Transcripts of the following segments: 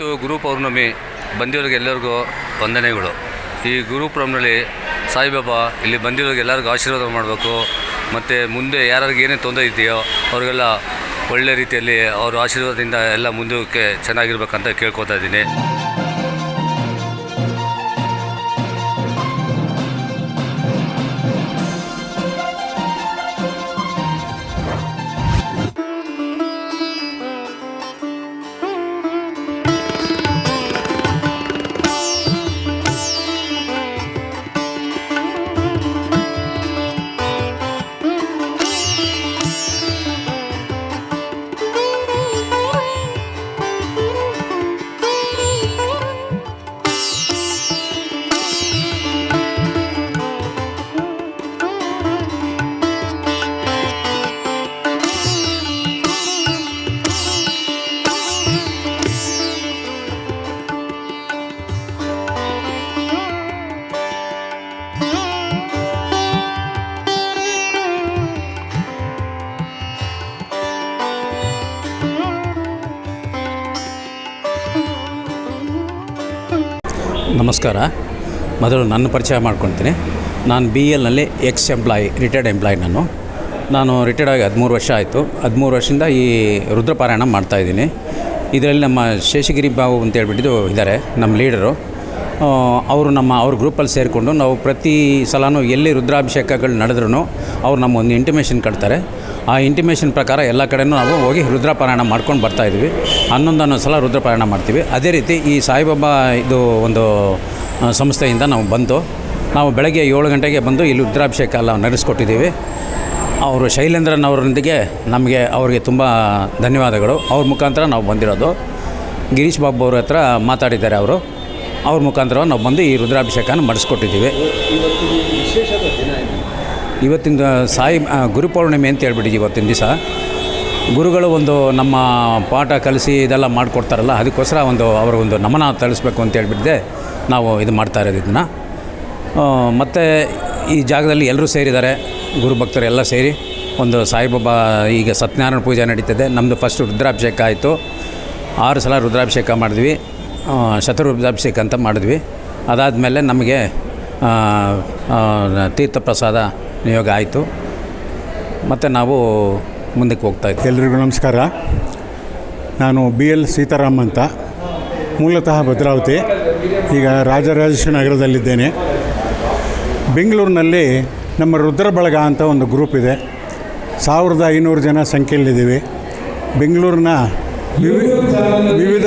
ಇವತ್ತು ಗುರು ಪೌರ್ಣಮಿ ಬಂದಿರೋರಿಗೆಲ್ಲರಿಗೂ ವಂದನೆಗಳು. ಈ ಗುರು ಪೌರ್ಣಮಿಯಲ್ಲಿ ಸಾಯಿಬಾಬಾ ಇಲ್ಲಿ ಬಂದಿರೋರಿಗೆ ಎಲ್ಲರಿಗೂ ಆಶೀರ್ವಾದ ಮಾಡಬೇಕು. ಮತ್ತು ಮುಂದೆ ಯಾರಿಗೆ ಏನೇ ತೊಂದರೆ ಇದೆಯೋ ಅವ್ರಿಗೆಲ್ಲ ಒಳ್ಳೆ ರೀತಿಯಲ್ಲಿ ಅವ್ರ ಆಶೀರ್ವಾದದಿಂದ ಎಲ್ಲ ಮುಂದಕ್ಕೆ ಚೆನ್ನಾಗಿರ್ಬೇಕಂತ ಕೇಳ್ಕೊತಾ ಇದ್ದೀನಿ. ನಮಸ್ಕಾರ. ಮೊದಲು ನನ್ನ ಪರಿಚಯ ಮಾಡ್ಕೊತೀನಿ ನಾನು ಬಿ ಎಲ್ನಲ್ಲಿ ಎಕ್ಸ್ ಎಂಪ್ಲಾಯಿ ರಿಟೈರ್ಡ್ ಎಂಪ್ಲಾಯಿ ನಾನು. ನಾನು ರಿಟೈರ್ಡ್ ಆಗಿ ಹದಿಮೂರು ವರ್ಷ ಆಯಿತು. ಹದಿಮೂರು ವರ್ಷದಿಂದ ಈ ರುದ್ರಪಾರಾಯಣ ಮಾಡ್ತಾಯಿದ್ದೀನಿ ಇದರಲ್ಲಿ ನಮ್ಮ ಶೇಷಗಿರಿ ಬಾಬು ಅಂತ ಹೇಳ್ಬಿಟ್ಟಿದ್ದು ಇದ್ದಾರೆ, ನಮ್ಮ ಲೀಡರು ಅವರು ನಮ್ಮ, ಅವ್ರ ಗ್ರೂಪಲ್ಲಿ ಸೇರಿಕೊಂಡು ನಾವು ಪ್ರತಿ ಸಲನೂ ಎಲ್ಲಿ ರುದ್ರಾಭಿಷೇಕಗಳು ನಡೆದ್ರೂ ಅವ್ರು ನಮ್ಮ ಒಂದು ಇಂಟಿಮೇಷನ್ ಕಟ್ತಾರೆ. ಆ ಇಂಟಿಮೇಷನ್ ಪ್ರಕಾರ ಎಲ್ಲ ಕಡೆಯೂ ನಾವು ಹೋಗಿ ರುದ್ರಪಾರಾಯಣ ಮಾಡ್ಕೊಂಡು ಬರ್ತಾಯಿದ್ವಿ ಹನ್ನೊಂದು ಹನ್ನೊಂದು ಸಲ ರುದ್ರಪಾರಾಯಣ ಮಾಡ್ತೀವಿ. ಅದೇ ರೀತಿ ಈ ಸಾಯಿಬಾಬಾ ಇದು ಒಂದು ಸಂಸ್ಥೆಯಿಂದ ನಾವು ಬಂದು, ನಾವು ಬೆಳಗ್ಗೆ ಏಳು ಗಂಟೆಗೆ ಬಂದು ಇಲ್ಲಿ ರುದ್ರಾಭಿಷೇಕ ಎಲ್ಲ ನಡೆಸ್ಕೊಟ್ಟಿದ್ದೀವಿ. ಅವರು ಶೈಲೇಂದ್ರನ್ ಅವರೊಂದಿಗೆ ನಮಗೆ ಅವರಿಗೆ ತುಂಬ ಧನ್ಯವಾದಗಳು. ಅವ್ರ ಮುಖಾಂತರ ನಾವು ಬಂದಿರೋದು. ಗಿರೀಶ್ ಬಾಬು ಅವ್ರ ಹತ್ರ ಮಾತಾಡಿದ್ದಾರೆ ಅವರು. ಅವ್ರ ಮುಖಾಂತರ ನಾವು ಬಂದು ಈ ರುದ್ರಾಭಿಷೇಕನ ಮಾಡಿಸ್ಕೊಟ್ಟಿದ್ದೀವಿ. ಇವತ್ತಿನ ಸಾಯಿ ಗುರುಪೌರ್ಣಿಮೆ ಅಂತ ಹೇಳ್ಬಿಟ್ಟಿದ್ದೀವಿ ಇವತ್ತಿನ ದಿವಸ. ಗುರುಗಳು ಒಂದು ನಮ್ಮ ಪಾಠ ಕಲಿಸಿ ಇದೆಲ್ಲ ಮಾಡಿಕೊಡ್ತಾರಲ್ಲ, ಅದಕ್ಕೋಸ್ಕರ ಒಂದು ಅವರ ಒಂದು ನಮನ ತಳಿಸ್ಬೇಕು ಅಂತ ಹೇಳ್ಬಿಟ್ಟಿದೆ. ನಾವು ಇದು ಮಾಡ್ತಾ ಇರೋದು ಇದನ್ನು ಮತ್ತು ಈ ಜಾಗದಲ್ಲಿ ಎಲ್ಲರೂ ಸೇರಿದ್ದಾರೆ, ಗುರು ಭಕ್ತರು ಎಲ್ಲ ಸೇರಿ. ಒಂದು ಸಾಯಿಬಾಬಾ ಈಗ ಸತ್ಯನಾರಾಯಣ ಪೂಜೆ ನಡೀತದೆ. ನಮ್ಮದು ಫಸ್ಟ್ ರುದ್ರಾಭಿಷೇಕ ಆಯಿತು. ಆರು ಸಲ ರುದ್ರಾಭಿಷೇಕ ಮಾಡಿದ್ವಿ. ಶತರುದ್ರಾಭಿಷೇಕ ಅಂತ ಮಾಡಿದ್ವಿ. ಅದಾದಮೇಲೆ ನಮಗೆ ತೀರ್ಥ ಪ್ರಸಾದ ನಿಯೋಗ ಆಯಿತು. ಮತ್ತು ನಾವು ಮುಂದಕ್ಕೆ ಹೋಗ್ತಾ ಇದ್ದೀವಿ ಎಲ್ರಿಗೂ ನಮಸ್ಕಾರ. ನಾನು ಬಿ ಎಲ್ ಸೀತಾರಾಮ್ ಅಂತ. ಮೂಲತಃ ಭದ್ರಾವತಿ. ಈಗ ರಾಜರಾಜೇಶ್ವರಿ ನಗರದಲ್ಲಿದ್ದೇನೆ. ಬೆಂಗಳೂರಿನಲ್ಲಿ ನಮ್ಮ ರುದ್ರ ಬಳಗ ಅಂತ ಒಂದು ಗ್ರೂಪ್ ಇದೆ. ಸಾವಿರದ ಐನೂರು ಜನ ಸಂಖ್ಯೆಯಲ್ಲಿದ್ದೀವಿ. ಬೆಂಗಳೂರಿನ ವಿವಿ- ವಿವಿಧ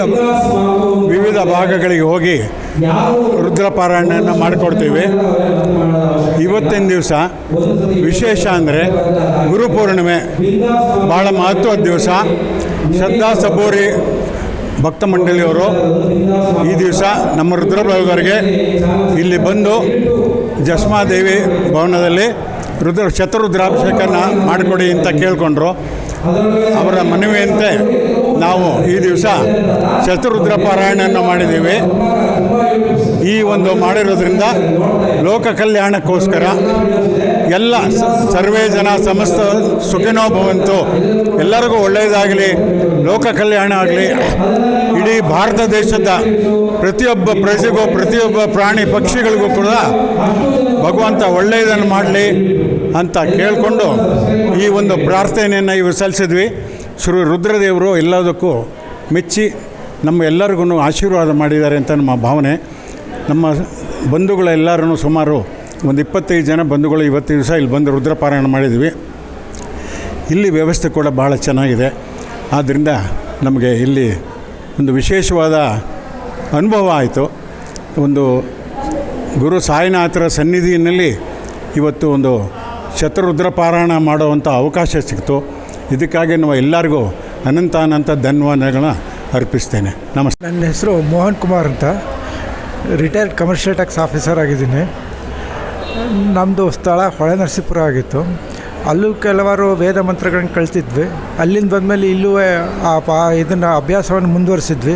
ವಿವಿಧ ಭಾಗಗಳಿಗೆ ಹೋಗಿ ರುದ್ರ ರುದ್ರಪಾರಾಯಣನ ಮಾಡಿಕೊಡ್ತೀವಿ. ಇವತ್ತಿನ ದಿವಸ ವಿಶೇಷ ಅಂದರೆ ಗುರುಪೂರ್ಣಿಮೆ ಭಾಳ ಮಹತ್ವದ ದಿವಸ. ಶ್ರದ್ಧಾ ಸಬೋರಿ ಭಕ್ತ ಮಂಡಳಿಯವರು ಈ ದಿವಸ ನಮ್ಮ ರುದ್ರಪ್ರಯೋಗರಿಗೆ ಇಲ್ಲಿ ಬಂದು ಜಸ್ಮಾದೇವಿ ಭವನದಲ್ಲಿ ರುದ್ರ ಶತರುದ್ರಾಭಿಷೇಕನ ಮಾಡಿಕೊಡಿ ಅಂತ ಕೇಳಿಕೊಂಡ್ರು. ಅವರ ಮನವಿಯಂತೆ ನಾವು ಈ ದಿವಸ ಶತರುದ್ರ ಪಾರಾಯಣನ ಮಾಡಿದ್ದೀವಿ. ಈ ಒಂದು ಮಾಡಿರೋದ್ರಿಂದ ಲೋಕ ಕಲ್ಯಾಣಕ್ಕೋಸ್ಕರ ಎಲ್ಲ ಸರ್ವೇ ಜನ ಸಮಸ್ತ ಸುಖಿನೋ ಭವಂತು ಎಲ್ಲರಿಗೂ ಒಳ್ಳೆಯದಾಗಲಿ, ಲೋಕ ಕಲ್ಯಾಣ ಆಗಲಿ. ಇಡೀ ಭಾರತ ದೇಶದ ಪ್ರತಿಯೊಬ್ಬ ಪ್ರಜೆಗೂ, ಪ್ರತಿಯೊಬ್ಬ ಪ್ರಾಣಿ ಪಕ್ಷಿಗಳಿಗೂ ಕೂಡ ಭಗವಂತ ಒಳ್ಳೆಯದನ್ನು ಮಾಡಲಿ ಅಂತ ಕೇಳಿಕೊಂಡು ಈ ಒಂದು ಪ್ರಾರ್ಥನೆಯನ್ನು ಇವು ಸಲ್ಲಿಸಿದ್ವಿ. ಶ್ರೀ ರುದ್ರದೇವರು ಎಲ್ಲದಕ್ಕೂ ಮೆಚ್ಚಿ ನಮ್ಮ ಎಲ್ಲರಿಗೂ ಆಶೀರ್ವಾದ ಮಾಡಿದ್ದಾರೆ ಅಂತ ನಮ್ಮ ಭಾವನೆ. ನಮ್ಮ ಬಂಧುಗಳೆಲ್ಲರೂ ಸುಮಾರು ಒಂದು ಇಪ್ಪತ್ತೈದು ಜನ ಬಂಧುಗಳು ಇವತ್ತು ದಿವಸ ಇಲ್ಲಿ ಬಂದು ರುದ್ರಪಾರಾಯಣ ಮಾಡಿದ್ವಿ. ಇಲ್ಲಿ ವ್ಯವಸ್ಥೆ ಕೂಡ ಭಾಳ ಚೆನ್ನಾಗಿದೆ. ಆದ್ದರಿಂದ ನಮಗೆ ಇಲ್ಲಿ ಒಂದು ವಿಶೇಷವಾದ ಅನುಭವ ಆಯಿತು. ಒಂದು ಗುರು ಸಾಯಿನಾಥರ ಸನ್ನಿಧಿಯಲ್ಲಿ ಇವತ್ತು ಒಂದು ಶತರುದ್ರ ಪಾರಾಯಣ ಮಾಡುವಂಥ ಅವಕಾಶ ಸಿಕ್ತು. ಇದಕ್ಕಾಗಿ ನಾವು ಎಲ್ಲರಿಗೂ ಅನಂತ ಅನಂತ ಧನ್ಯವಾದಗಳನ್ನ ಅರ್ಪಿಸ್ತೇನೆ. ನಮಸ್ತೆ. ನನ್ನ ಹೆಸರು ಮೋಹನ್ ಕುಮಾರ್ ಅಂತ. ರಿಟೈರ್ಡ್ ಕಮರ್ಷಿಯಲ್ ಟ್ಯಾಕ್ಸ್ ಆಫೀಸರ್ ಆಗಿದ್ದೀನಿ. ನಮ್ಮದು ಸ್ಥಳ ಹೊಳೆ ನರಸೀಪುರ ಆಗಿತ್ತು. ಅಲ್ಲೂ ಕೆಲವಾರು ವೇದ ಮಂತ್ರಗಳನ್ನ ಕಳ್ತಿದ್ವಿ ಅಲ್ಲಿಂದ ಬಂದಮೇಲೆ ಇಲ್ಲೂ ಆ ಪಾ ಇದನ್ನು ಅಭ್ಯಾಸವನ್ನು ಮುಂದುವರಿಸಿದ್ವಿ.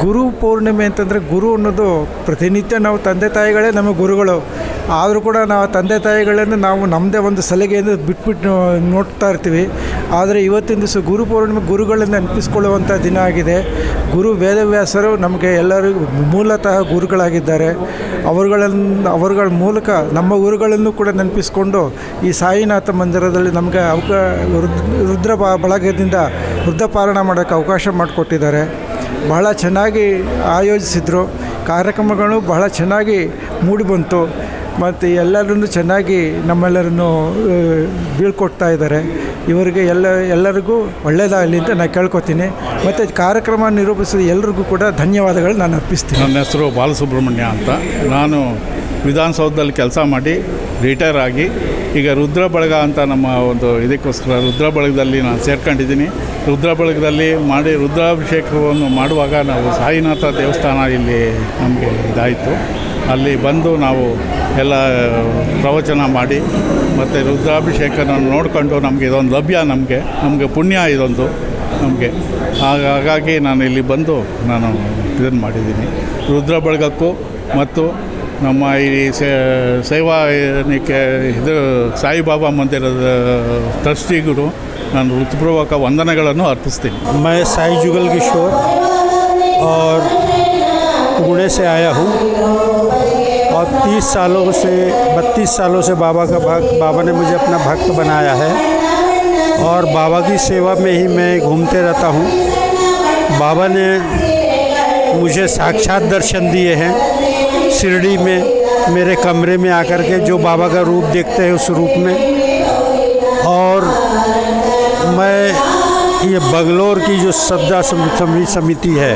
ಗುರು ಪೂರ್ಣಿಮೆ ಅಂತಂದರೆ ಗುರು ಅನ್ನೋದು ಪ್ರತಿನಿತ್ಯ ನಾವು ತಂದೆ ತಾಯಿಗಳೇ ನಮ್ಮ ಗುರುಗಳು. ಆದರೂ ಕೂಡ ನಾವು ತಂದೆ ತಾಯಿಗಳನ್ನು ನಾವು ನಮ್ಮದೇ ಒಂದು ಸಲಿಗೆಯಿಂದ ಬಿಟ್ಬಿಟ್ಟು ನೋಡ್ತಾ ಇರ್ತೀವಿ. ಆದರೆ ಇವತ್ತಿನ ದಿವಸ ಗುರು ಪೌರ್ಣಿಮೆ ಗುರುಗಳನ್ನು ನೆನಪಿಸ್ಕೊಳ್ಳುವಂಥ ದಿನ ಆಗಿದೆ. ಗುರು ವೇದವ್ಯಾಸರು ನಮಗೆ ಎಲ್ಲರಿಗೂ ಮೂಲತಃ ಗುರುಗಳಾಗಿದ್ದಾರೆ. ಅವರುಗಳನ್ನು ಅವರುಗಳ ಮೂಲಕ ನಮ್ಮ ಗುರುಗಳನ್ನು ಕೂಡ ನೆನಪಿಸ್ಕೊಂಡು ಈ ಸಾಯಿನಾಥ ಮಂದಿರದಲ್ಲಿ ನಮಗೆ ಅವಕ, ರುದ್- ರುದ್ರ ಬ- ಬಳಗದಿಂದ ವೃದ್ಧಪಾರಣ ಮಾಡೋಕ್ಕೆ ಅವಕಾಶ ಮಾಡಿಕೊಟ್ಟಿದ್ದಾರೆ. ಬಹಳ ಚೆನ್ನಾಗಿ ಆಯೋಜಿಸಿದರು. ಕಾರ್ಯಕ್ರಮಗಳು ಬಹಳ ಚೆನ್ನಾಗಿ ಮೂಡಿಬಂತು ಮತ್ತು ಎಲ್ಲರನ್ನು ಚೆನ್ನಾಗಿ ನಮ್ಮೆಲ್ಲರನ್ನು ಬೀಳ್ಕೊಡ್ತಾ ಇದ್ದಾರೆ. ಇವರಿಗೆ ಎಲ್ಲ, ಎಲ್ಲರಿಗೂ ಒಳ್ಳೆಯದಾಗಲಿ ಅಂತ ನಾನು ಕೇಳ್ಕೊತೀನಿ. ಮತ್ತು ಕಾರ್ಯಕ್ರಮ ನಿರೂಪಿಸಿದ ಎಲ್ಲರಿಗೂ ಕೂಡ ಧನ್ಯವಾದಗಳು ನಾನು ಅರ್ಪಿಸ್ತೀನಿ. ನನ್ನ ಹೆಸರು ಬಾಲಸುಬ್ರಹ್ಮಣ್ಯ ಅಂತ. ನಾನು ವಿಧಾನಸೌಧದಲ್ಲಿ ಕೆಲಸ ಮಾಡಿ ರಿಟೈರ್ ಆಗಿ, ಈಗ ರುದ್ರ ಬಳಗ ಅಂತ ನಮ್ಮ ಒಂದು ಇದಕ್ಕೋಸ್ಕರ ರುದ್ರ ಬಳಗದಲ್ಲಿ ನಾನು ಸೇರ್ಕೊಂಡಿದ್ದೀನಿ. ರುದ್ರ ಬಳಗದಲ್ಲಿ ಮಾಡಿ, ರುದ್ರಾಭಿಷೇಕವನ್ನು ಮಾಡುವಾಗ ನಾವು ಸಾಯಿನಾಥ ದೇವಸ್ಥಾನ ಇಲ್ಲಿ ನಮಗೆ ಇದಾಯಿತು. ಅಲ್ಲಿ ಬಂದು ನಾವು ಎಲ್ಲ ಪ್ರವಚನ ಮಾಡಿ ಮತ್ತು ರುದ್ರಾಭಿಷೇಕನ ನೋಡಿಕೊಂಡು ನಮಗೆ ಇದೊಂದು ಲಭ್ಯ ನಮಗೆ ನಮಗೆ ಪುಣ್ಯ ಇದೊಂದು ನಮಗೆ ಹಾಗಾಗಿ ನಾನು ಇಲ್ಲಿ ಬಂದು ನಾನು ಇದನ್ನು ಮಾಡಿದ್ದೀನಿ ರುದ್ರ ಬಳಗಕ್ಕೂ ಮತ್ತು ನಮ್ಮ ಈ ಸೇ- ಸೇವಾ ಏನಕ್ಕೆ ಇದು ಸಾಯಿಬಾಬಾ ಮಂದಿರದ ಟ್ರಸ್ಟಿಗೂ ನಾನು ಹೃತ್ಪೂರ್ವಕ ವಂದನೆಗಳನ್ನು ಅರ್ಪಿಸ್ತೀನಿ मैं साई जुगल किशोर और पुणे से आया हूँ और 30 सालों से 32 सालों से बाबा का भक्त, बाबा ने मुझे अपना भक्त बनाया है। और बाबा की सेवा में ही मैं घूमते रहता हूँ। बाबा ने मुझे साक्षात दर्शन दिए हैं। शिरडी में, मेरे कमरे में आकर के जो बाबा का रूप देखते हैं उस रूप में। और मैं, ये बगलोर की जो श्रद्धा समिति है,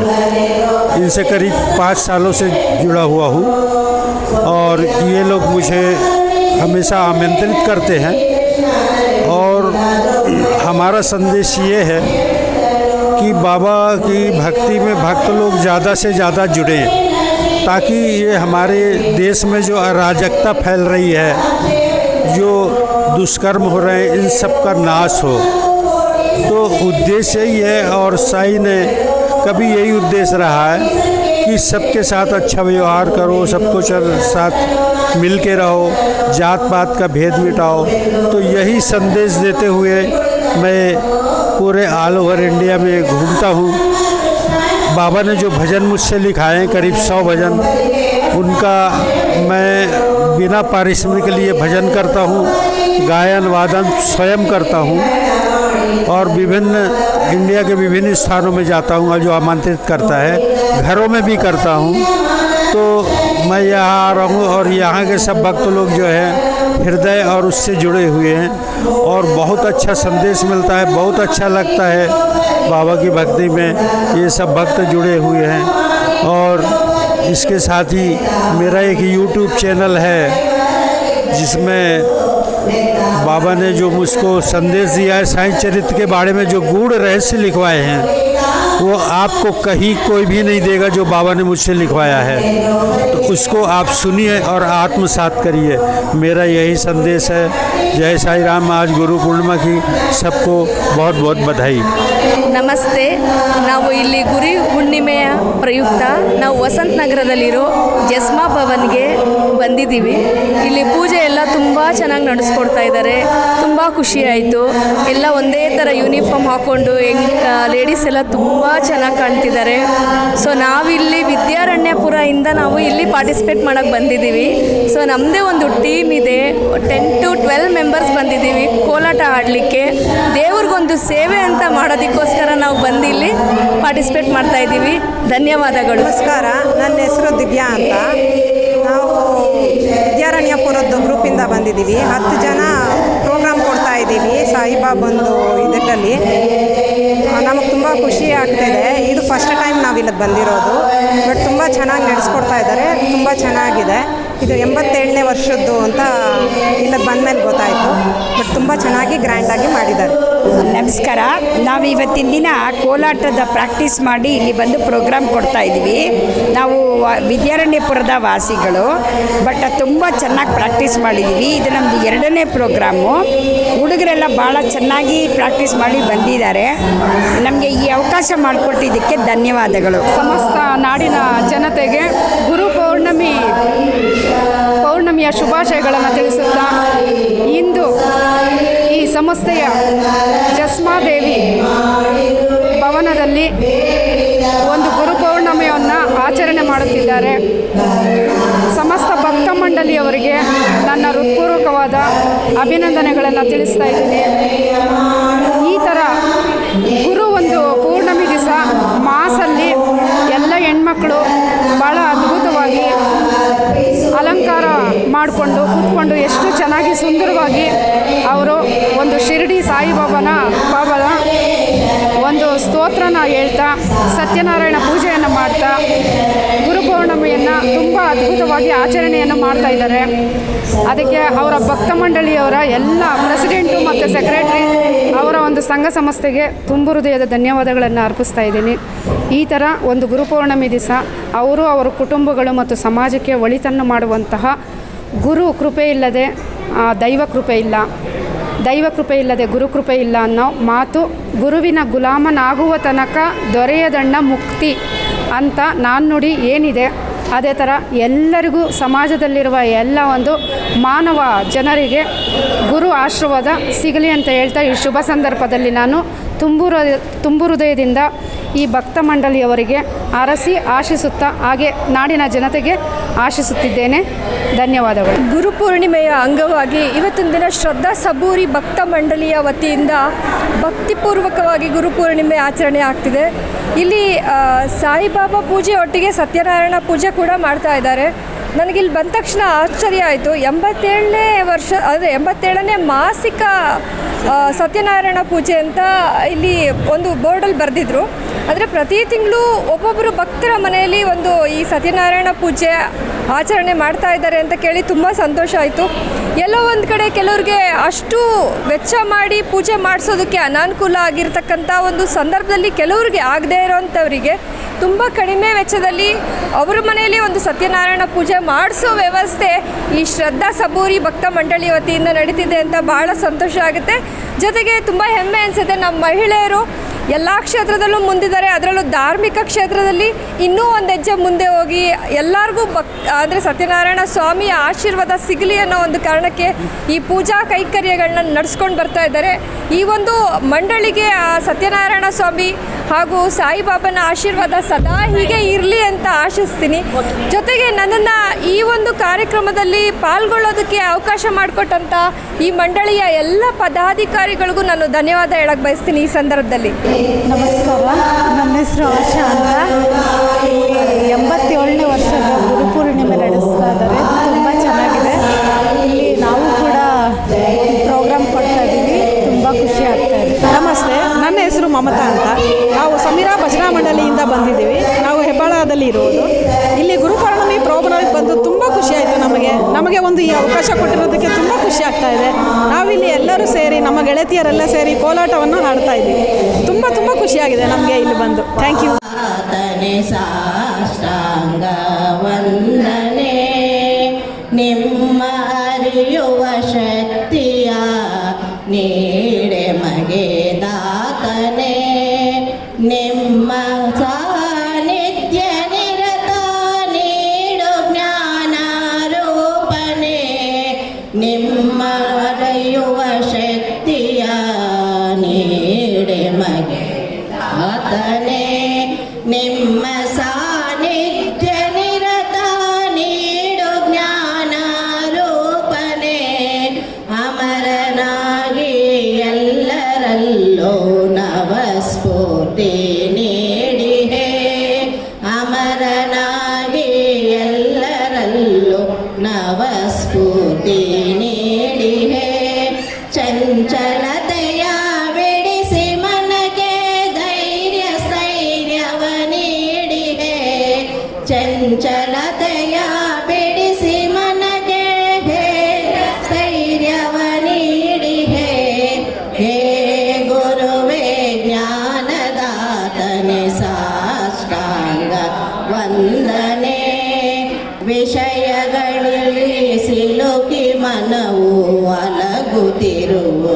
इनसे करीब पाँच सालों से जुड़ा हुआ हूँ। और ये लोग मुझे हमेशा आमंत्रित करते हैं। और हमारा संदेश ये है कि बाबा की भक्ति में भक्त लोग ज़्यादा से ज़्यादा जुड़ें, ताकि ये हमारे देश में जो अराजकता फैल रही है, जो दुष्कर्म हो रहे हैं, इन सब का नाश हो। तो उद्देश्य यही है और साई ने कभी यही उद्देश्य रहा है कि सबके साथ अच्छा व्यवहार करो सबको साथ मिल के रहो जात पात का भेद मिटाओ। तो यही संदेश देते हुए मैं पूरे ऑल ओवर इंडिया में घूमता हूँ। बाबा ने जो भजन मुझसे लिखाए हैं करीब सौ भजन, उनका मैं बिना पारिश्रमिक के लिए भजन करता हूँ, गायन, वादन स्वयं करता हूँ। और विभिन्न इंडिया के विभिन्न स्थानों में जाता हूँ जो आमंत्रित करता है, घरों में भी करता हूँ। तो मैं यहाँ आ रहा हूँ और यहाँ के सब भक्त लोग जो हैं, हृदय और उससे जुड़े हुए हैं और बहुत अच्छा संदेश मिलता है, बहुत अच्छा लगता है बाबा की भक्ति में। ये सब भक्त जुड़े हुए हैं और इसके साथ ही मेरा एक यूट्यूब चैनल है, जिसमें बाबा ने जो मुझको संदेश दिया है साई चरित्र के बारे में जो गूढ़ रहस्य लिखवाए हैं, वो आपको कहीं कोई भी नहीं देगा जो बाबा ने मुझसे लिखवाया है। तो उसको आप सुनिए और आत्मसात करिए। मेरा यही संदेश है। जय साई राम। आज गुरु पूर्णिमा की सबको बहुत बहुत बधाई। ನಮಸ್ತೆ. ನಾವು ಇಲ್ಲಿ ಗುರಿ ಹುಣ್ಣಿಮೆಯ ಪ್ರಯುಕ್ತ ನಾವು ವಸಂತ ನಗರದಲ್ಲಿರೋ ಜಸ್ಮಾ ಭವನ್ಗೆ ಬಂದಿದ್ದೀವಿ. ಇಲ್ಲಿ ಪೂಜೆ ಎಲ್ಲ ತುಂಬ ಚೆನ್ನಾಗಿ ನಡೆಸ್ಕೊಡ್ತಾ ಇದ್ದಾರೆ. ತುಂಬ ಖುಷಿ ಆಯಿತು. ಎಲ್ಲ ಒಂದೇ ಥರ ಯೂನಿಫಾರ್ಮ್ ಹಾಕ್ಕೊಂಡು ಹೆಂಗ್ ಲೇಡೀಸ್ ಎಲ್ಲ ತುಂಬ ಚೆನ್ನಾಗಿ ಕಾಣ್ತಿದ್ದಾರೆ. ಸೊ ನಾವಿಲ್ಲಿ ವಿದ್ಯಾರಣ್ಯಪುರದಿಂದ ನಾವು ಇಲ್ಲಿ ಪಾರ್ಟಿಸಿಪೇಟ್ ಮಾಡೋಕ್ಕೆ ಬಂದಿದ್ದೀವಿ. ಸೊ ನಮ್ಮದೇ ಒಂದು ಟೀಮ್ ಇದೆ. ಟೆನ್ ಟು ಟ್ವೆಲ್ ಮೆಂಬರ್ಸ್ ಬಂದಿದ್ದೀವಿ. ಕೋಲಾಟ ಆಡಲಿಕ್ಕೆ. ದೇವ್ರಿಗೊಂದು ಸೇವೆ ಅಂತ ಮಾಡೋದಕ್ಕೋಸ್ಕರ ನಾವು ಬಂದು ಇಲ್ಲಿ ಪಾರ್ಟಿಸಿಪೇಟ್ ಮಾಡ್ತಾ ಇದ್ದೀವಿ. ಧನ್ಯವಾದಗಳು. ನಮಸ್ಕಾರ. ನನ್ನ ಹೆಸರು ದಿವ್ಯಾ ಅಂತ. ನಾವು ವಿದ್ಯಾರಣ್ಯಪುರದ್ದು ಗ್ರೂಪಿಂದ ಬಂದಿದ್ದೀವಿ. ಹತ್ತು ಜನ ಪ್ರೋಗ್ರಾಮ್ ಕೊಡ್ತಾ ಇದ್ದೀವಿ ಸಾಯಿಬಾಬಂದು ಇದರಲ್ಲಿ. ನಮಗೆ ತುಂಬ ಖುಷಿ ಆಗ್ತಿದೆ. ಇದು ಫಸ್ಟ್ ಟೈಮ್ ನಾವು ಇಲ್ಲಿಗೆ ಬಂದಿರೋದು. ಬಟ್ ತುಂಬ ಚೆನ್ನಾಗಿ ನಡೆಸ್ಕೊಡ್ತಾ ಇದ್ದಾರೆ. ತುಂಬ ಚೆನ್ನಾಗಿದೆ. ಇದು ಎಂಬತ್ತೇಳನೇ ವರ್ಷದ್ದು ಅಂತ ಎಲ್ಲ ಬಂದ ಮೇಲೆ ಗೊತ್ತಾಯಿತು. ಬಟ್ ತುಂಬ ಚೆನ್ನಾಗಿ ಗ್ರ್ಯಾಂಡಾಗಿ ಮಾಡಿದ್ದಾರೆ. ನಮಸ್ಕಾರ. ನಾವು ಇವತ್ತಿನ ದಿನ ಕೋಲಾಟದ ಪ್ರಾಕ್ಟೀಸ್ ಮಾಡಿ ಇಲ್ಲಿ ಬಂದು ಪ್ರೋಗ್ರಾಮ್ ಕೊಡ್ತಾ ಇದ್ದೀವಿ. ನಾವು ವ- ವಿದ್ಯಾರಣ್ಯಪುರದ ವಾಸಿಗಳು ಬಟ್ ತುಂಬ ಚೆನ್ನಾಗಿ ಪ್ರಾಕ್ಟೀಸ್ ಮಾಡಿದ್ದೀವಿ. ಇದು ನಮ್ಮದು ಎರಡನೇ ಪ್ರೋಗ್ರಾಮು ಹುಡುಗರೆಲ್ಲ ಭಾಳ ಚೆನ್ನಾಗಿ ಪ್ರಾಕ್ಟೀಸ್ ಮಾಡಿ ಬಂದಿದ್ದಾರೆ. ನಮಗೆ ಈ ಅವಕಾಶ ಮಾಡಿಕೊಟ್ಟಿದ್ದಕ್ಕೆ ಧನ್ಯವಾದಗಳು. ಸಮಸ್ತ ನಾಡಿನ ಜನತೆಗೆ ಗುರು ಪೌರ್ಣಮಿ, ಪೌರ್ಣಮಿಯ ಶುಭಾಶಯಗಳನ್ನು ತಿಳಿಸುತ್ತಾ ಇಂದು ಈ ಸಂಸ್ಥೆಯ ಜಸ್ಮಾದೇವಿ ಭವನದಲ್ಲಿ ಒಂದು ಗುರು ಗುರುಪೌರ್ಣಮಿಯನ್ನು ಆಚರಣೆ ಮಾಡುತ್ತಿದ್ದಾರೆ. ಸಮಸ್ತ ಭಕ್ತ ಮಂಡಳಿಯವರಿಗೆ ನನ್ನ ಹೃತ್ಪೂರ್ವಕವಾದ ಅಭಿನಂದನೆಗಳನ್ನು ತಿಳಿಸ್ತಾ ಇದ್ದೀನಿ. ಈ ಥರ ಗುರು ಹೆಣ್ಮಕ್ಳು ಭಾಳ ಅದ್ಭುತವಾಗಿ ಅಲಂಕಾರ ಮಾಡಿಕೊಂಡು ಕೂತ್ಕೊಂಡು ಎಷ್ಟು ಚೆನ್ನಾಗಿ ಸುಂದರವಾಗಿ ಅವರು ಒಂದು ಶಿರಡಿ ಸಾಯಿಬಾಬಾನ ಬಾಬಾನ ಒಂದು ಸ್ತೋತ್ರನ ಹೇಳ್ತಾ ಸತ್ಯನಾರಾಯಣ ಪೂಜೆಯನ್ನು ಮಾಡ್ತಾ ಗುರು ಪೌರ್ಣಮಿಯನ್ನು ತುಂಬ ಅದ್ಭುತವಾಗಿ ಆಚರಣೆಯನ್ನು ಮಾಡ್ತಾ ಇದ್ದಾರೆ. ಅದಕ್ಕೆ ಅವರ ಭಕ್ತ ಮಂಡಳಿಯವರ ಎಲ್ಲ ಪ್ರೆಸಿಡೆಂಟು ಮತ್ತು ಸೆಕ್ರೆಟ್ರಿ ಅವರ ಒಂದು ಸಂಘ ಸಂಸ್ಥೆಗೆ ತುಂಬ ಹೃದಯದ ಧನ್ಯವಾದಗಳನ್ನು ಅರ್ಪಿಸ್ತಾ ಇದ್ದೀನಿ. ಈ ಥರ ಒಂದು ಗುರುಪೌರ್ಣಮಿ ದಿವಸ ಅವರು ಅವರ ಕುಟುಂಬಗಳು ಮತ್ತು ಸಮಾಜಕ್ಕೆ ಒಳಿತನ್ನು ಮಾಡುವಂತಹ ಗುರು ಕೃಪೆ ಇಲ್ಲದೆ ದೈವ ಕೃಪೆ ಇಲ್ಲ. ದೈವ ಕೃಪೆ ಇಲ್ಲದೆ ಗುರು ಕೃಪೆ ಇಲ್ಲ ಅನ್ನೋ ಮಾತು ಗುರುವಿನ ಗುಲಾಮನಾಗುವ ತನಕ ದೊರೆಯದಣ್ಣ ಮುಕ್ತಿ ಅಂತ ನಾನು ನೋಡಿ ಏನಿದೆ, ಅದೇ ಥರ ಎಲ್ಲರಿಗೂ ಸಮಾಜದಲ್ಲಿರುವ ಎಲ್ಲ ಒಂದು ಮಾನವ ಜನರಿಗೆ ಗುರು ಆಶೀರ್ವಾದ ಸಿಗಲಿ ಅಂತ ಹೇಳ್ತಾ ಈ ಶುಭ ಸಂದರ್ಭದಲ್ಲಿ ನಾನು ತುಂಬು ತುಂಬು ಹೃದಯದಿಂದ ಈ ಭಕ್ತ ಮಂಡಳಿಯವರಿಗೆ ಅರಸಿ ಆಶಿಸುತ್ತಾ ಹಾಗೆ ನಾಡಿನ ಜನತೆಗೆ ಆಶಿಸುತ್ತಿದ್ದೇನೆ. ಧನ್ಯವಾದಗಳು. ಗುರುಪೂರ್ಣಿಮೆಯ ಅಂಗವಾಗಿ ಇವತ್ತಿನ ದಿನ ಶ್ರದ್ಧಾ ಸಬೂರಿ ಭಕ್ತ ಮಂಡಳಿಯ ವತಿಯಿಂದ ಭಕ್ತಿಪೂರ್ವಕವಾಗಿ ಗುರುಪೂರ್ಣಿಮೆ ಆಚರಣೆ ಆಗ್ತಿದೆ. ಇಲ್ಲಿ ಸಾಯಿಬಾಬಾ ಪೂಜೆ ಒಟ್ಟಿಗೆ ಸತ್ಯನಾರಾಯಣ ಪೂಜೆ ಕೂಡ ಮಾಡ್ತಾ ಇದ್ದಾರೆ. ನನಗಿಲ್ಲಿ ಬಂದ ತಕ್ಷಣ ಆಶ್ಚರ್ಯ ಆಯಿತು. ಎಂಬತ್ತೇಳನೇ ವರ್ಷ ಅಂದರೆ ಎಂಬತ್ತೇಳನೇ ಮಾಸಿಕ ಸತ್ಯನಾರಾಯಣ ಪೂಜೆ ಅಂತ ಇಲ್ಲಿ ಒಂದು ಬೋರ್ಡಲ್ಲಿ ಬರೆದಿದ್ರು. ಆದರೆ ಪ್ರತಿ ತಿಂಗಳು ಒಬ್ಬೊಬ್ಬರು ಭಕ್ತರ ಮನೆಯಲ್ಲಿ ಒಂದು ಈ ಸತ್ಯನಾರಾಯಣ ಪೂಜೆ ಆಚರಣೆ ಮಾಡ್ತಾ ಇದ್ದಾರೆ ಅಂತ ಕೇಳಿ ತುಂಬ ಸಂತೋಷ ಆಯಿತು. ಎಲ್ಲೋ ಒಂದು ಕಡೆ ಕೆಲವ್ರಿಗೆ ಅಷ್ಟು ವೆಚ್ಚ ಮಾಡಿ ಪೂಜೆ ಮಾಡಿಸೋದಕ್ಕೆ ಅನಾನುಕೂಲ ಆಗಿರ್ತಕ್ಕಂಥ ಒಂದು ಸಂದರ್ಭದಲ್ಲಿ ಕೆಲವ್ರಿಗೆ ಆಗದೇ ಇರೋವಂಥವರಿಗೆ ತುಂಬ ಕಡಿಮೆ ವೆಚ್ಚದಲ್ಲಿ ಅವರ ಮನೆಯಲ್ಲಿ ಒಂದು ಸತ್ಯನಾರಾಯಣ ಪೂಜೆ ಮಾಡಿಸೋ ವ್ಯವಸ್ಥೆ ಈ ಶ್ರದ್ಧಾ ಸಬೂರಿ ಭಕ್ತ ಮಂಡಳಿ ವತಿಯಿಂದ ನಡೀತಿದೆ ಅಂತ ಭಾಳ ಸಂತೋಷ ಆಗುತ್ತೆ. ಜೊತೆಗೆ ತುಂಬ ಹೆಮ್ಮೆ ಅನಿಸುತ್ತೆ ನಮ್ಮ ಮಹಿಳೆಯರು ಎಲ್ಲ ಕ್ಷೇತ್ರದಲ್ಲೂ ಮುಂದಿದ್ದಾರೆ. ಅದರಲ್ಲೂ ಧಾರ್ಮಿಕ ಕ್ಷೇತ್ರದಲ್ಲಿ ಇನ್ನೂ ಒಂದು ಹೆಜ್ಜೆ ಮುಂದೆ ಹೋಗಿ ಎಲ್ಲರಿಗೂ ಭಕ್ ಅಂದರೆ ಸತ್ಯನಾರಾಯಣ ಸ್ವಾಮಿಯ ಆಶೀರ್ವಾದ ಸಿಗಲಿ ಅನ್ನೋ ಒಂದು ಕಾರಣಕ್ಕೆ ಈ ಪೂಜಾ ಕೈಂಕರ್ಯಗಳನ್ನ ನಡೆಸ್ಕೊಂಡು ಬರ್ತಾ ಇದ್ದಾರೆ. ಈ ಒಂದು ಮಂಡಳಿಗೆ ಸತ್ಯನಾರಾಯಣ ಸ್ವಾಮಿ ಹಾಗೂ ಸಾಯಿಬಾಬನ ಆಶೀರ್ವಾದ ಸದಾ ಹೀಗೆ ಇರಲಿ ಅಂತ ಆಶಿಸ್ತೀನಿ. ಜೊತೆಗೆ ನನ್ನನ್ನು ಈ ಒಂದು ಕಾರ್ಯಕ್ರಮದಲ್ಲಿ ಪಾಲ್ಗೊಳ್ಳೋದಕ್ಕೆ ಅವಕಾಶ ಮಾಡಿಕೊಟ್ಟಂಥ ಈ ಮಂಡಳಿಯ ಎಲ್ಲ ಪದಾಧಿಕಾರಿಗಳಿಗೂ ನಾನು ಧನ್ಯವಾದ ಹೇಳಕ್ಕೆ ಬಯಸ್ತೀನಿ ಈ ಸಂದರ್ಭದಲ್ಲಿ. ನಮಸ್ಕಾರ. ನನ್ನ ಹೆಸರು ಆಶಾ ಅಂತ. ಎಂಬತ್ತೇಳನೇ ವರ್ಷದ ಗುರುಪೂರ್ಣಿಮೆ ನಡೆಸ್ತಾ ಇದ್ದಾರೆ. ತುಂಬ ಚೆನ್ನಾಗಿದೆ. ಇಲ್ಲಿ ನಾವು ಕೂಡ ಪ್ರೋಗ್ರಾಮ್ ಕೊಡ್ತಾ ಇದ್ದೀವಿ. ತುಂಬ ಖುಷಿ ಆಗ್ತಾ ಇದೆ. ನಮಸ್ತೆ. ನನ್ನ ಹೆಸರು ಮಮತಾ ಅಂತ. ನಾವು ಸಮೀರಾ ಭಜನಾ ಮಂಡಳಿಯಿಂದ ಬಂದಿದ್ದೀವಿ. ನಾವು ಹೆಬ್ಬಾಳದಲ್ಲಿ ಇರೋದು. ಇಲ್ಲಿ ಗುರುಪೌರ್ಣಮಿ ಪ್ರೋಗ್ರಾಮಿಗೆ ಬಂದು ತುಂಬ ಖುಷಿ ಆಯಿತು ನಮಗೆ. ನಮಗೆ ಒಂದು ಈ ಅವಕಾಶ ಕೊಟ್ಟಿರೋದಕ್ಕೆ ತುಂಬ ಖುಷಿ ಆಗ್ತಾ ಇದೆ. ನಾವಿಲ್ಲಿ ಎಲ್ಲರೂ ಸೇರಿ, ನಮ್ಮ ಗೆಳತಿಯರೆಲ್ಲ ಸೇರಿ ಕೋಲಾಟವನ್ನು ಹಾಡ್ತಾ ಇದ್ದೀವಿ. ತುಂಬ ತುಂಬ ಖುಷಿಯಾಗಿದೆ ನಮಗೆ ಇಲ್ಲಿ ಬಂದು. ಥ್ಯಾಂಕ್ ಯು ಆತನೆ ಸಾಷ್ಟಾಂಗ ವಂದನೆ ನಿಮ್ಮ ಅರಿಯುವ ಶಕ್ತಿಯ ನೀಡೆ ಮಗೆ ದಾತನೆ ನಿಮ್ಮ ಸಾನ್ನಿಧ್ಯ ನಿರತ ನೀಡು ಜ್ಞಾನ ರೂಪನೆ ನಿಮ್ಮ ಅರಿಯುವ ಶಕ್ತಿಯ ನೀಡೆ ನಿಮ್ಮ ಸಾನ್ನಿಧ್ಯ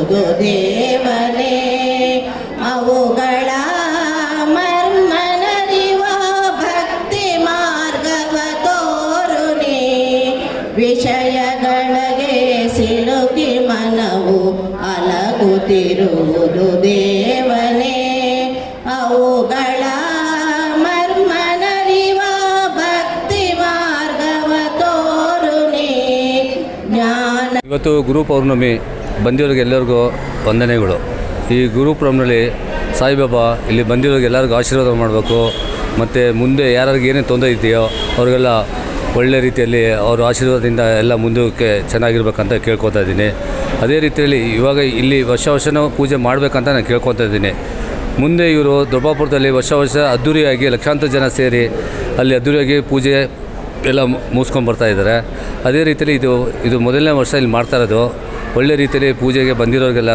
ಓದು ದೇವನೇ, ಅವುಗಳ ಮರ್ಮನರಿವ ಭಕ್ತಿ ಮಾರ್ಗವ ತೋರುನಿ. ವಿಷಯಗಳಿಗೆ ಸಿಲುಕಿ ಮನವು ಅಲಗುತ್ತಿರುವುದು ದೇವನೇ. ಅವುಗಳ ಮರ್ಮನರಿವ ಭಕ್ತಿ ಮಾರ್ಗವ ತೋರುನಿ. ಜ್ಞಾನ ಇವತ್ತು ಗುರು ಪೌರ್ಣಮಿ ಬಂದಿರೋರಿಗೆ ಎಲ್ಲರಿಗೂ ವಂದನೆಗಳು. ಈ ಗುರುಪುರಂನಲ್ಲಿ ಸಾಯಿಬಾಬಾ ಇಲ್ಲಿ ಬಂದಿರೋರಿಗೆ ಎಲ್ಲರಿಗೂ ಆಶೀರ್ವಾದ ಮಾಡಬೇಕು. ಮತ್ತು ಮುಂದೆ ಯಾರಿಗೆ ಏನೇ ತೊಂದರೆ ಇದೆಯೋ ಅವರಿಗೆಲ್ಲ ಒಳ್ಳೆ ರೀತಿಯಲ್ಲಿ ಅವರ ಆಶೀರ್ವಾದದಿಂದ ಎಲ್ಲ ಮುಂದಕ್ಕೆ ಚೆನ್ನಾಗಿರ್ಬೇಕಂತ ಕೇಳ್ಕೊತಾ ಇದ್ದೀನಿ. ಅದೇ ರೀತಿಯಲ್ಲಿ ಇವಾಗ ಇಲ್ಲಿ ವರ್ಷ ವರ್ಷನೂ ಪೂಜೆ ಮಾಡಬೇಕಂತ ನಾನು ಕೇಳ್ಕೊತಾ ಇದ್ದೀನಿ. ಮುಂದೆ ಇವರು ದೊಡ್ಡಾಪುರದಲ್ಲಿ ವರ್ಷ ವರ್ಷ ಅದ್ಧೂರಿಯಾಗಿ ಲಕ್ಷಾಂತರ ಜನ ಸೇರಿ ಅಲ್ಲಿ ಅದ್ದೂರಿಯಾಗಿ ಪೂಜೆ ಎಲ್ಲ ಮುಗಿಸ್ಕೊಂಡು ಬರ್ತಾ ಇದ್ದಾರೆ. ಅದೇ ರೀತಿಯಲ್ಲಿ ಇದು ಇದು ಮೊದಲನೇ ವರ್ಷ ಇಲ್ಲಿ ಮಾಡ್ತಾ ಇರೋದು. ಒಳ್ಳೆ ರೀತಿಯಲ್ಲಿ ಪೂಜೆಗೆ ಬಂದಿರೋರಿಗೆಲ್ಲ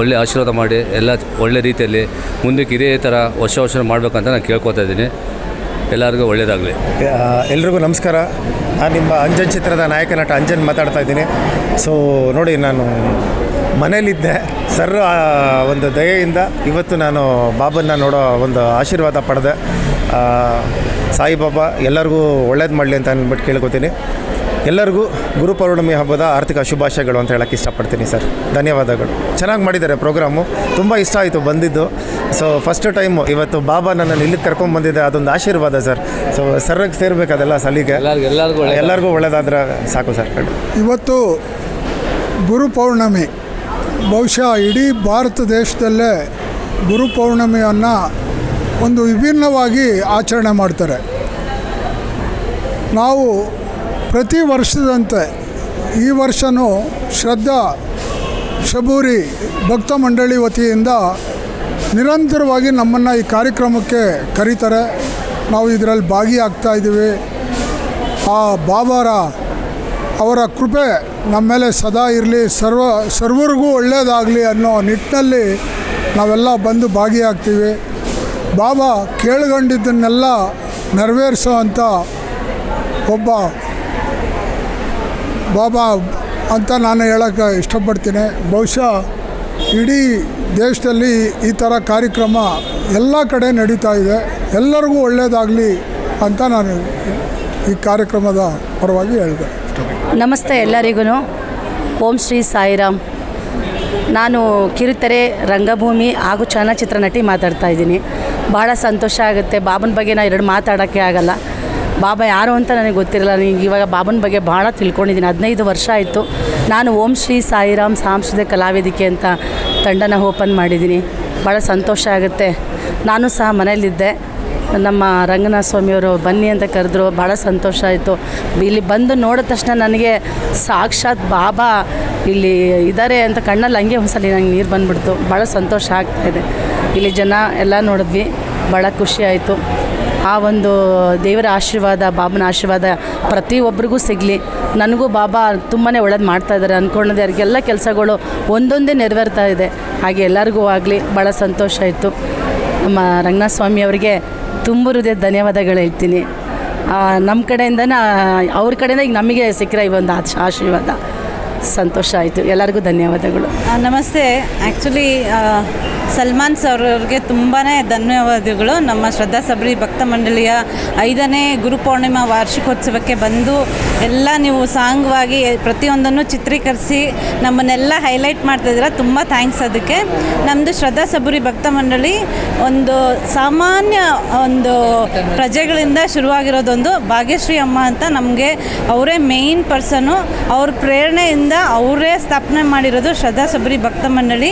ಒಳ್ಳೆ ಆಶೀರ್ವಾದ ಮಾಡಿ ಎಲ್ಲ ಒಳ್ಳೆ ರೀತಿಯಲ್ಲಿ ಮುಂದಕ್ಕೆ ಇದೇ ಥರ ವರ್ಷ ವರ್ಷ ಮಾಡಬೇಕಂತ ನಾನು ಕೇಳ್ಕೊತಾ ಇದ್ದೀನಿ. ಎಲ್ಲರಿಗೂ ಒಳ್ಳೆಯದಾಗಲಿ. ಎಲ್ರಿಗೂ ನಮಸ್ಕಾರ. ನಾನು ನಿಮ್ಮ ಅಂಜನ್ ಚಿತ್ರದ ನಾಯಕ ನಟ ಅಂಜನ್ ಮಾತಾಡ್ತಾ ಇದ್ದೀನಿ. ಸೊ ನೋಡಿ, ನಾನು ಮನೇಲಿದ್ದೆ. ಸರ್ ಒಂದು ದಯೆಯಿಂದ ಇವತ್ತು ನಾನು ಬಾಬನ್ನ ನೋಡೋ ಒಂದು ಆಶೀರ್ವಾದ ಪಡೆದೆ. ಸಾಯಿಬಾಬಾ, ಎಲ್ಲರಿಗೂ ಒಳ್ಳೇದು ಮಾಡಲಿ ಅಂತ ಅಂದ್ಬಿಟ್ಟು ಕೇಳ್ಕೊತೀನಿ. ಎಲ್ಲರಿಗೂ ಗುರುಪೌರ್ಣಮಿ ಹಬ್ಬದ ಆರ್ಥಿಕ ಶುಭಾಶಯಗಳು ಅಂತ ಹೇಳಕ್ಕೆ ಇಷ್ಟಪಡ್ತೀನಿ ಸರ್. ಧನ್ಯವಾದಗಳು. ಚೆನ್ನಾಗಿ ಮಾಡಿದ್ದಾರೆ ಪ್ರೋಗ್ರಾಮು. ತುಂಬ ಇಷ್ಟ ಆಯಿತು ಬಂದಿದ್ದು. ಸೊ ಫಸ್ಟ್ ಟೈಮು ಇವತ್ತು ಬಾಬಾ ನನ್ನನ್ನು ಇಲ್ಲಿಗೆ ಕರ್ಕೊಂಡು ಬಂದಿದ್ದೆ. ಅದೊಂದು ಆಶೀರ್ವಾದ ಸರ್. ಸೊ ಸರ್ಗೆ ಸೇರಬೇಕು ಅದೆಲ್ಲ ಸಲಿಗೆ. ಎಲ್ಲರಿಗೂ ಎಲ್ಲರಿಗೂ ಒಳ್ಳೆ ಎಲ್ಲರಿಗೂ ಒಳ್ಳೇದಾದ್ರೆ ಸಾಕು ಸರ್. ಇವತ್ತು ಗುರು ಪೌರ್ಣಮಿ. ಬಹುಶಃ ಇಡೀ ಭಾರತ ದೇಶದಲ್ಲೇ ಗುರು ಪೌರ್ಣಮಿಯನ್ನು ಒಂದು ವಿಭಿನ್ನವಾಗಿ ಆಚರಣೆ ಮಾಡ್ತಾರೆ. ನಾವು ಪ್ರತಿ ವರ್ಷದಂತೆ ಈ ವರ್ಷವೂ ಶ್ರದ್ಧಾ ಶಬೂರಿ ಭಕ್ತ ಮಂಡಳಿ ವತಿಯಿಂದ ನಿರಂತರವಾಗಿ ನಮ್ಮನ್ನು ಈ ಕಾರ್ಯಕ್ರಮಕ್ಕೆ ಕರೀತಾರೆ. ನಾವು ಇದರಲ್ಲಿ ಭಾಗಿಯಾಗ್ತಾ ಇದ್ದೀವಿ. ಆ ಬಾಬಾರ ಅವರ ಕೃಪೆ ನಮ್ಮ ಮೇಲೆ ಸದಾ ಇರಲಿ. ಸರ್ವ, ಸರ್ವರಿಗೂ ಒಳ್ಳೆಯದಾಗಲಿ ಅನ್ನೋ ನಿಟ್ಟಿನಲ್ಲಿ ನಾವೆಲ್ಲ ಬಂದು ಭಾಗಿಯಾಗ್ತೀವಿ. ಬಾಬಾ ಕೇಳ್ಕೊಂಡಿದ್ದನ್ನೆಲ್ಲ ನೆರವೇರಿಸೋ ಅಂತ ಒಬ್ಬ ಬಾಬಾ ಅಂತ ನಾನು ಹೇಳೋಕ್ಕೆ ಇಷ್ಟಪಡ್ತೀನಿ. ಬಹುಶಃ ಇಡೀ ದೇಶದಲ್ಲಿ ಈ ಥರ ಕಾರ್ಯಕ್ರಮ ಎಲ್ಲ ಕಡೆ ನಡೀತಾ ಇದೆ. ಎಲ್ಲರಿಗೂ ಒಳ್ಳೆಯದಾಗಲಿ ಅಂತ ನಾನು ಈ ಕಾರ್ಯಕ್ರಮದ ಪರವಾಗಿ ಹೇಳಿದೆ. ನಮಸ್ತೆ ಎಲ್ಲರಿಗೂ ಓಂ ಶ್ರೀ ಸಾಯಿರಾಮ್. ನಾನು ಕಿರುತೆರೆ, ರಂಗಭೂಮಿ ಹಾಗೂ ಚಲನಚಿತ್ರ ನಟಿ ಮಾತಾಡ್ತಾ ಇದ್ದೀನಿ. ಭಾಳ ಸಂತೋಷ ಆಗುತ್ತೆ. ಬಾಬನ ಬಗ್ಗೆ ನಾನು ಎರಡು ಮಾತಾಡೋಕ್ಕೆ ಆಗಲ್ಲ. ಬಾಬಾ ಯಾರು ಅಂತ ನನಗೆ ಗೊತ್ತಿರಲ್ಲ. ನನಗೆ ಇವಾಗ ಬಾಬನ ಬಗ್ಗೆ ಭಾಳ ತಿಳ್ಕೊಂಡಿದ್ದೀನಿ. ಹದಿನೈದು ವರ್ಷ ಆಯಿತು. ನಾನು ಓಂ ಶ್ರೀ ಸಾಯಿರಾಮ್ ಸಾಂಸ್ಕೃತಿಕ ಕಲಾವೇದಿಕೆ ಅಂತ ತಂಡನ ಓಪನ್ ಮಾಡಿದ್ದೀನಿ. ಭಾಳ ಸಂತೋಷ ಆಗುತ್ತೆ. ನಾನು ಸಹ ಮನೆಯಲ್ಲಿದ್ದೆ. ನಮ್ಮ ರಂಗನಾಥ ಸ್ವಾಮಿಯವರು ಬನ್ನಿ ಅಂತ ಕರೆದ್ರು. ಭಾಳ ಸಂತೋಷ ಆಯಿತು. ಇಲ್ಲಿ ಬಂದು ನೋಡಿದ ತಕ್ಷಣ ನನಗೆ ಸಾಕ್ಷಾತ್ ಬಾಬಾ ಇಲ್ಲಿ ಇದ್ದಾರೆ ಅಂತ ಕಣ್ಣಲ್ಲಿ ಹಂಗೆ ಒಂದ್ಸಲಿ ನಂಗೆ ನೀರು ಬಂದುಬಿಡ್ತು. ಭಾಳ ಸಂತೋಷ ಆಗ್ತಾಯಿದೆ ಇಲ್ಲಿ ಜನ ಎಲ್ಲ ನೋಡಿದ್ವಿ. ಭಾಳ ಖುಷಿ ಆಯಿತು. ಆ ಒಂದು ದೇವರ ಆಶೀರ್ವಾದ, ಬಾಬನ ಆಶೀರ್ವಾದ ಪ್ರತಿಯೊಬ್ಬರಿಗೂ ಸಿಗಲಿ. ನನಗೂ ಬಾಬಾ ತುಂಬಾ ಒಳ್ಳೇದು ಮಾಡ್ತಾ ಇದ್ದಾರೆ ಅಂದ್ಕೊಂಡದೆ ಅವ್ರಿಗೆಲ್ಲ ಕೆಲಸಗಳು ಒಂದೊಂದೇ ನೆರವೇರ್ತಾ ಇದೆ. ಹಾಗೆ ಎಲ್ಲರಿಗೂ ಆಗಲಿ ಭಾಳ ಸಂತೋಷ ಆಯಿತು. ನಮ್ಮ ರಂಗನಾಥ ಸ್ವಾಮಿ ಅವರಿಗೆ ತುಂಬ ಹೃದಯ ಧನ್ಯವಾದಗಳು ಹೇಳ್ತೀನಿ. ನಮ್ಮ ಕಡೆಯಿಂದನೇ, ಅವ್ರ ಕಡೆಯಿಂದ ಈಗ ನಮಗೆ ಸಿಕ್ಕಿರೋ ಈ ಒಂದು ಆಶ್- ಆಶೀರ್ವಾದ. ಸಂತೋಷ ಆಯಿತು. ಎಲ್ಲರಿಗೂ ಧನ್ಯವಾದಗಳು. ನಮಸ್ತೆ. ಆ್ಯಕ್ಚುಲಿ ಸಲ್ಮಾನ್ ಸರ್ ಅವ್ರಿಗೆ ತುಂಬಾ ಧನ್ಯವಾದಗಳು. ನಮ್ಮ ಶ್ರದ್ಧಾ ಸಬರಿ ಭಕ್ತ ಮಂಡಳಿಯ ಐದನೇ ಗುರುಪೌರ್ಣಿಮಾ ವಾರ್ಷಿಕೋತ್ಸವಕ್ಕೆ ಬಂದು ಎಲ್ಲ ನೀವು ಸಾಂಗ್ವಾಗಿ ಪ್ರತಿಯೊಂದನ್ನು ಚಿತ್ರೀಕರಿಸಿ ನಮ್ಮನ್ನೆಲ್ಲ ಹೈಲೈಟ್ ಮಾಡ್ತಾಯಿದ್ದೀರ ತುಂಬ ಥ್ಯಾಂಕ್ಸ್ ಅದಕ್ಕೆ. ನಮ್ಮದು ಶ್ರದ್ಧಾ ಸಬರಿ ಭಕ್ತ ಮಂಡಳಿ ಒಂದು ಸಾಮಾನ್ಯ ಒಂದು ಪ್ರಜೆಗಳಿಂದ ಶುರುವಾಗಿರೋದೊಂದು ಭಾಗ್ಯಶ್ರೀ ಅಮ್ಮ ಅಂತ ನಮಗೆ ಅವರೇ ಮೇಯ್ನ್ ಪರ್ಸನು ಅವ್ರ ಪ್ರೇರಣೆಯಿಂದ ಅವರೇ ಸ್ಥಾಪನೆ ಮಾಡಿರೋದು ಶ್ರದ್ಧಾ ಸಬರಿ ಭಕ್ತ ಮಂಡಳಿ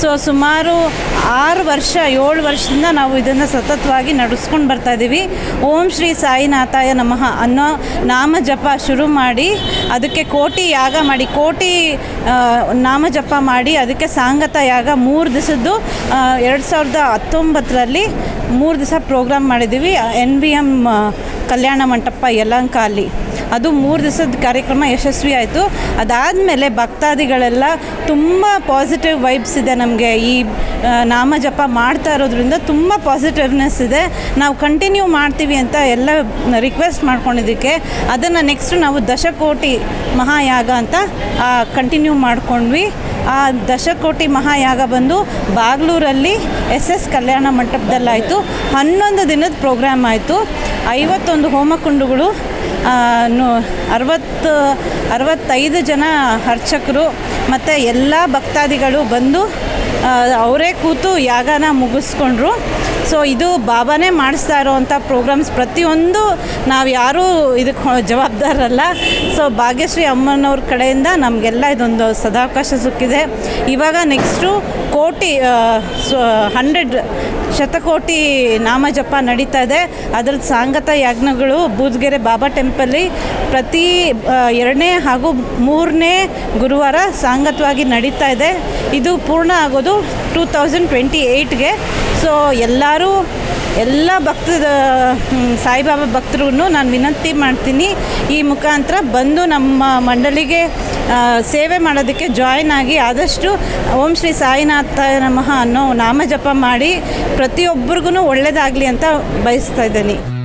ಸೊ ಸುಮಾರು ಆರು ವರ್ಷ, ಏಳು ವರ್ಷದಿಂದ ನಾವು ಇದನ್ನು ಸತತವಾಗಿ ನಡೆಸ್ಕೊಂಡು ಬರ್ತಾ ಇದ್ದೀವಿ ಓಂ ಶ್ರೀ ಸಾಯಿನಾಥಾಯ ನಮಃ ಅನ್ನೋ ನಾಮ ಜಪ ಶುರು ಮಾಡಿ, ಅದಕ್ಕೆ ಕೋಟಿ ಯಾಗ ಮಾಡಿ, ಕೋಟಿ ನಾಮ ಜಪ ಮಾಡಿ, ಅದಕ್ಕೆ ಸಾಂಗತ ಯಾಗ ಮೂರು ದಿವಸದ್ದು ಎರಡು ಸಾವಿರದ ಹತ್ತೊಂಬತ್ತರಲ್ಲಿ ಮೂರು ದಿವಸ ಪ್ರೋಗ್ರಾಮ್ ಮಾಡಿದ್ದೀವಿ N B M Kalyana Mantapa Yelahanka ಅಲ್ಲಿ ಅದು ಮೂರು ದಿವಸದ ಕಾರ್ಯಕ್ರಮ ಯಶಸ್ವಿ ಆಯಿತು. ಅದಾದಮೇಲೆ ಭಕ್ತಾದಿಗಳೆಲ್ಲ ತುಂಬ ಪಾಸಿಟಿವ್ ವೈಬ್ಸ್ ಇದೆ ನಮಗೆ. ಈ ನಾಮ ಜಪ ಮಾಡ್ತಾ ಇರೋದ್ರಿಂದ ತುಂಬ ಪಾಸಿಟಿವ್ನೆಸ್ ಇದೆ. ನಾವು ಕಂಟಿನ್ಯೂ ಮಾಡ್ತೀವಿ ಅಂತ ಎಲ್ಲ ರಿಕ್ವೆಸ್ಟ್ ಮಾಡ್ಕೊಂಡಿದ್ದಕ್ಕೆ. ಅದನ್ನು ನೆಕ್ಸ್ಟ್ ನಾವು ದಶಕೋಟಿ ಮಹಾಯಾಗ ಅಂತ ಕಂಟಿನ್ಯೂ ಮಾಡ್ಕೊಂಡ್ವಿ. ಆ ದಶಕೋಟಿ ಮಹಾಯಾಗ ಬಂದು ಬಾಗ್ಲೂರಲ್ಲಿ ಎಸ್ ಎಸ್ ಕಲ್ಯಾಣ ಮಂಟಪದಲ್ಲಾಯಿತು. ಹನ್ನೊಂದು ದಿನದ ಪ್ರೋಗ್ರಾಮ್ ಆಯಿತು. ಐವತ್ತೊಂದು ಹೋಮಕುಂಡುಗಳು ಅರವತ್ತು, ಅರವತ್ತೈದು ಜನ ಅರ್ಚಕರು ಮತ್ತು ಎಲ್ಲ ಭಕ್ತಾದಿಗಳು ಬಂದು ಅವರೇ ಕೂತು ಯಾಗನ ಮುಗಿಸ್ಕೊಂಡ್ರು. ಸೊ ಇದು ಬಾಬಾನೇ ಮಾಡಿಸ್ತಾ ಇರೋವಂಥ ಪ್ರೋಗ್ರಾಮ್ಸ್ ಪ್ರತಿಯೊಂದು ನಾವು ಯಾರೂ ಇದಕ್ಕೆ ಜವಾಬ್ದಾರಲ್ಲ ಸೊ ಭಾಗ್ಯಶ್ರೀ ಅಮ್ಮನವ್ರ ಕಡೆಯಿಂದ ನಮಗೆಲ್ಲ ಇದೊಂದು ಸದಾವಕಾಶ ಸಿಕ್ಕಿದೆ. ಇವಾಗ ನೆಕ್ಸ್ಟು ಕೋಟಿ ಹಂಡ್ರೆಡ್ ಶತಕೋಟಿ ನಾಮ ಜಪ ನಡೀತಾ ಇದೆ. ಅದರ ಸಾಂಗತ ಯಾಜ್ಞಗಳು ಬೂದ್ಗೆರೆ ಬಾಬಾ ಟೆಂಪಲ್ಲಿ ಪ್ರತಿ ಎರಡನೇ ಹಾಗೂ ಮೂರನೇ ಗುರುವಾರ ಸಾಂಗತವಾಗಿ ನಡೀತಾ ಇದೆ. ಇದು ಪೂರ್ಣ ಆಗೋದು ಟೂ ತೌಸಂಡ್ ಟ್ವೆಂಟಿ ಏಯ್ಟ್ಗೆ. ಸೊ, ಎಲ್ಲರೂ, ಎಲ್ಲ ಭಕ್ತದ ಸಾಯಿಬಾಬಾ ಭಕ್ತರು ನಾನು ವಿನಂತಿ ಮಾಡ್ತೀನಿ. ಈ ಮುಖಾಂತರ ಬಂದು ನಮ್ಮ ಮಂಡಳಿಗೆ ಸೇವೆ ಮಾಡೋದಕ್ಕೆ ಜಾಯ್ನ್ ಆಗಿ ಆದಷ್ಟು ಓಂ ಶ್ರೀ ಸಾಯಿನಾಥ ನಮಃ ಅನ್ನೋ ನಾಮ ಜಪ ಮಾಡಿ ಪ್ರತಿಯೊಬ್ಬರಿಗೂ ಒಳ್ಳೆಯದಾಗಲಿ ಅಂತ ಬಯಸ್ತಾ ಇದ್ದೀನಿ.